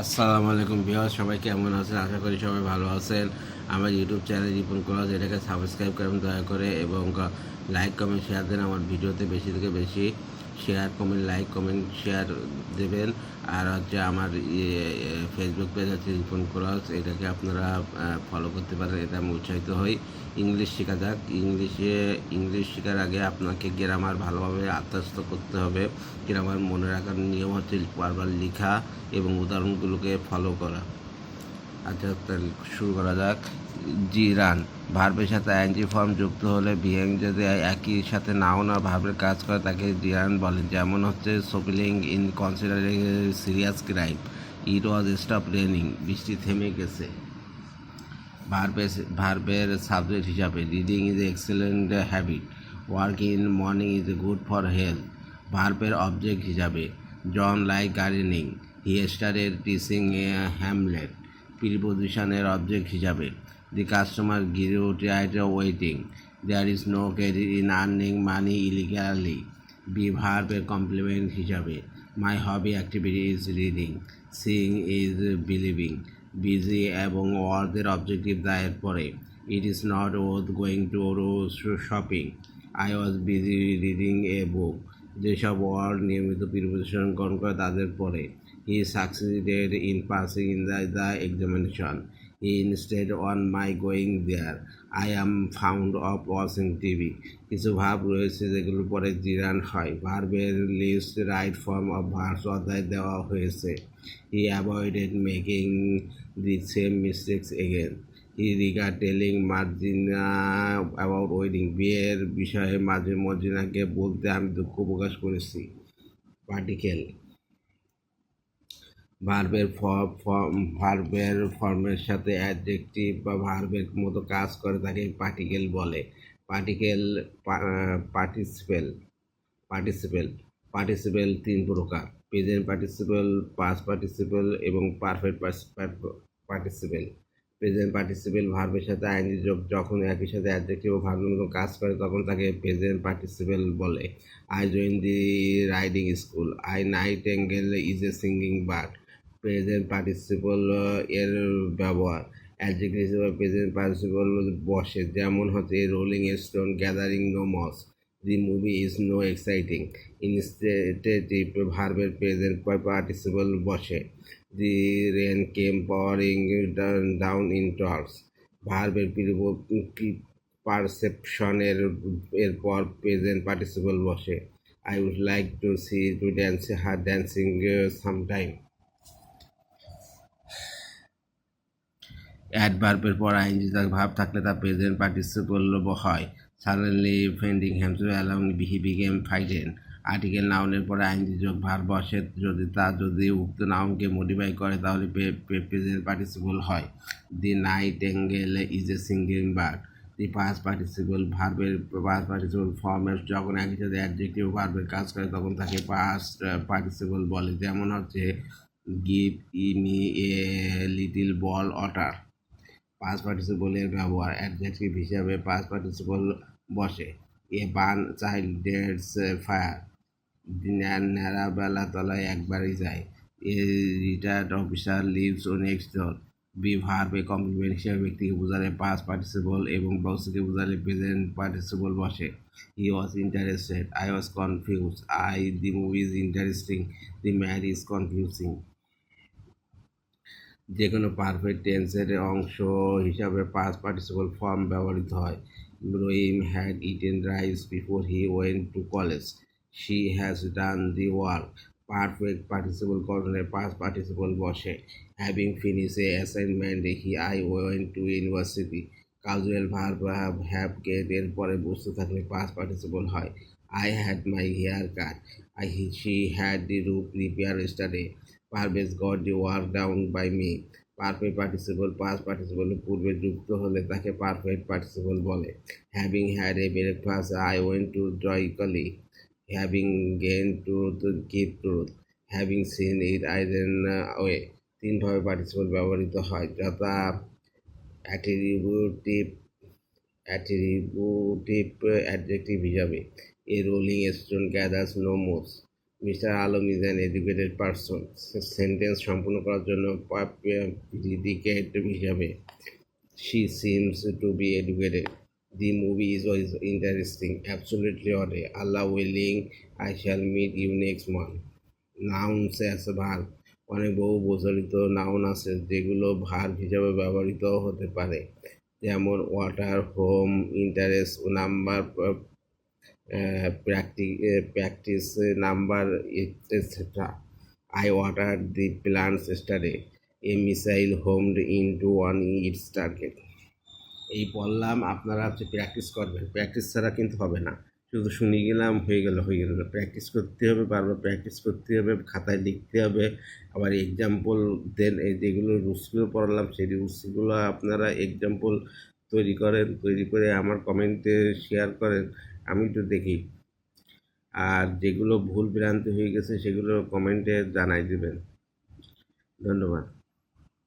আসসালামু আলাইকুম বিহার সবাই কেমন আছেন? আশা করি সবাই ভালো আছেন। আমার ইউটিউব চ্যানেল রিপন কলাজ এটাকে সাবস্ক্রাইব করেন, দয়া করে, এবং লাইক কমেন্ট শেয়ার দেন আমার ভিডিওতে বেশি থেকে বেশি। Share comment like comment share দেবেন। আর হচ্ছে আমার ফেসবুক পেজ আছে রিপন করাজ এটাকে আপনারা ফলো করতে পারেন, এটা আমি উৎসাহিত হই। ইংলিশ শেখা যাক। ইংলিশে ইংলিশ শেখার আগে আপনাকে গ্রামার ভালোভাবে আত্মস্থ করতে হবে। গ্রামার মনে রাখার নিয়ম হচ্ছে বারবার লেখা এবং উদাহরণগুলোকে ফলো করা। আচ্ছা তাহলে শুরু করা যাক। জিরান, ভার্বের সাথে আইনজি ফর্ম যুক্ত হলে বিহেং যদি একই সাথে নাও না ভার্বের কাজ করে, তাকে জিরান বলেন। যেমন হচ্ছে shoplifting in considering serious crime it was stop raining বৃষ্টি থেমে গেছে। ভার্বের ভার্বের সাবজেক্ট হিসাবে reading is excellent habit work in morning is good for health ভার্বের অবজেক্ট হিসাবে জন লাইক গার্ডেনিং হি স্টারের টিচিং হ্যামলেট প্রিপোজিশনের অবজেক্ট হিসাবে। The customer grew tried waiting there is no credit in earning money illegally be ভার্বের complement হিসাবে। My hobby activity is reading seeing is believing busy এবং ওয়ার্ডের objective দায়ের পরে it is not worth going to shopping I was busy reading a book যেসব word নিয়মিত preparation গ্রহণ করে তাদের পরে। Succeeded in passing in the the examination he insisted on my going there I am found of watching TV কিছু ভাব রয়েছে যেগুলোর পরে জিরান হয়। ভার্বের list right form of verbs অধ্যায় দেওয়া হয়েছে। He avoided making the same mistakes again he regard telling Marjina about wedding বিয়ের বিষয়ে মাঝে মর্জিনাকে বলতে আমি দুঃখ প্রকাশ করেছি। পার্টিকেল ভার্বের ভার্বের ফর্মের সাথে অ্যাডজেক্টিভ বা ভার্বের মতো কাজ করে তাকে পার্টিকেল বলে। পার্টিকেল পার্টিসিপেল পার্টিসিপেল পার্টিসিপেল তিন প্রকার। প্রেজেন্ট পার্টিসিপেল পাস পার্টিসিপেল এবং পারফেক্ট পার্টিসিপেল প্রেজেন্ট পার্টিসিপেল ভার্বের সাথে আইনি যোগ, যখন একই সাথে অ্যাডজেক্টিভ ও ভার্বের মতো কাজ করে, তখন তাকে প্রেজেন্ট পার্টিসিপেল বলে। I join the riding school I nightingale is a singing bird present participle এর ব্যবহার। অ্যাডজেক্টিভ প্রেজেন্ট পার্টিসিপল বসে। যেমন হচ্ছে rolling stone gathering no moss the movie is no exciting intransitive ভার্বের প্রেজেন্ট পার্টিসিপল বসে the rain came pouring down in torrents ভার্বের পারসেপশনের এরপর প্রেজেন্ট পার্টিসিপল বসে। I would like to see to dance her dancing sometime অ্যাডভার্বের পর ING ভাব থাকলে তা প্রেজেন্ট পার্টিসিপল হয় suddenly fending হ্যামসু allowing he became fighting article নাউনের পরে আইনজি যোগ ভার বসে, যদি তা যদি উক্ত নাউনকে মডিফাই করে, তাহলে প্রেজেন্ট পার্টিসিপল হয়। The nightingale is a singing bird the past participle ভার্বের পাস পার্টিসিপল ফর্মের যখন একই সাথে অ্যাডজেক্টিভ ভার্বের কাজ করে, তখন তাকে পাস পার্টিসিপল বলে। যেমন হচ্ছে give me a little boiled water past participle ব্যবহার অ্যাডজেক্টিভ হিসাবে পাস পার্টিসিপল বসে। A burnt child dreads fire. ন্যাড়া বেলা তলায় একবারই যায়। এ রিটায়ার্ড অফিসার লিভস ও নেক্সট ডোর বি ভার্বে কমপ্লিমেন্ট হিসেবে ব্যক্তিকে বোঝালে পাস পার্টিসিপল এবং বক্সকে বোঝালে প্রেজেন্ট পার্টিসিপল বসে। He was interested I was confuse I the movie is interesting the man is confusing যে কোনো পারফেক্ট টেন্সের অংশ হিসাবে পাস পার্টিসিপল ফর্ম ব্যবহৃত হয়। Rahim had eaten rice before he went to college she has done the work perfect participle গঠনে past participle বসে। Having finish a assignment he I went to university casual verb have have গেটের পরে বসতে থাকলে past participle হয়। I had my hair cut I he she had the roof repair study Parvez got the work done by me perfect participle past participle পূর্বে যুক্ত হলে তাকে perfect participle বলে। Having had a breakfast I went to জয়কলি having gain truth keep truth having seen it I then way তিনভাবে participle ব্যবহৃত হয়। যথা attributive attributive adjective হিসাবে। A rolling stone gathers no moss mister Alam is an educated person sentence সম্পূর্ণ করার জন্য হিসাবে। She seems to be educated the movie is wise interesting absolutely অরে, Allah willing I shall meet you next month nouns as verb অনেক বহু প্রচলিত noun আছে, যেগুলো ভার হিসাবে ব্যবহৃত হতে পারে। যেমন water home interest number practice number etcetera I water the plants স্টাডে a missile homed in to on its target এই বললাম, আপনারা হচ্ছে প্র্যাকটিস করবেন। প্র্যাকটিস ছাড়া কিন্তু হবে না। শুধু শুনে গেলাম, হয়ে গেল হয়ে গেল। প্র্যাকটিস করতে হবে, বারবার প্র্যাকটিস করতে হবে, খাতায় লিখতে হবে। আবার এক্সাম্পল দেন, এই যেগুলো রুলসগুলো পড়ালাম, সেই রুলসগুলো আপনারা এক্সাম্পল তৈরি করেন, তৈরি করে আমার কমেন্টে শেয়ার করেন। আমি তো দেখি। আর যেগুলো ভুল ভ্রান্তি হয়ে গেছে সেগুলো কমেন্টে জানাই দেবেন। ধন্যবাদ।